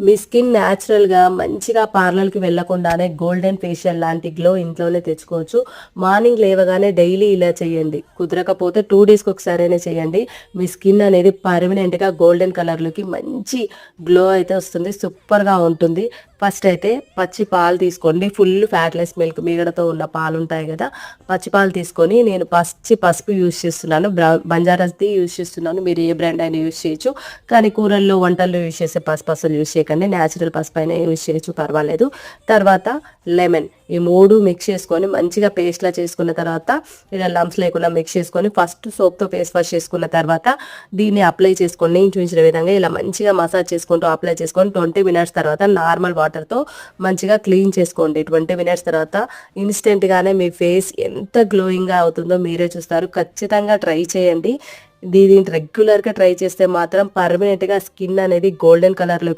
మీ skin న్యాచురల్గా మంచిగా పార్లర్కి వెళ్ళకుండానే గోల్డెన్ ఫేషియల్ లాంటి గ్లో ఇంట్లోనే తెచ్చుకోవచ్చు. మార్నింగ్ లేవగానే డైలీ ఇలా చేయండి. కుదరకపోతే టూ డేస్కి ఒకసారైనా చేయండి. మీ స్కిన్ అనేది పర్మనెంట్గా గోల్డెన్ కలర్లోకి మంచి గ్లో అయితే వస్తుంది. సూపర్గా ఉంటుంది. ఫస్ట్ అయితే పచ్చి పాలు తీసుకోండి. ఫుల్ ఫ్యాట్లెస్ మిల్క్ మీగడతో ఉన్న పాలు ఉంటాయి కదా పచ్చి పాలు తీసుకొని నేను పచ్చి పసుపు యూజ్ చేస్తున్నాను. బ్రౌ- బంజారాస్ది యూజ్ చేస్తున్నాను. మీరు ఏ బ్రాండ్ అయినా యూజ్ చేయొచ్చు. కానీ కూరల్లో వంటల్లో యూజ్ చేసే పసుపు అసలు యూజ్ చేయకండి న్యాచురల్ పసుపు అయినా యూజ్ చేయొచ్చు పర్వాలేదు. తర్వాత లెమన్ ఈ మూడు మిక్స్ చేసుకొని మంచిగా పేస్ట్లా చేసుకున్న తర్వాత ఇలా లంప్స్ లేకుండా మిక్స్ చేసుకొని ఫస్ట్ సోప్తో ఫేస్ వాష్ చేసుకున్న తర్వాత దీన్ని అప్లై చేసుకొని నేను చూపించిన విధంగా ఇలా మంచిగా మసాజ్ చేసుకుంటూ అప్లై చేసుకొని ట్వంటీ మినిట్స్ తర్వాత నార్మల్ వాటర్తో మంచిగా క్లీన్ చేసుకోండి. ట్వంటీ మినిట్స్ తర్వాత ఇన్స్టెంట్గానే మీ ఫేస్ ఎంత గ్లోయింగ్గా అవుతుందో మీరే చూస్తారు. ఖచ్చితంగా ట్రై చేయండి. దీన్ని రెగ్యులర్గా ట్రై చేస్తే మాత్రం పర్మనెంట్గా స్కిన్ అనేది గోల్డెన్ కలర్లోకి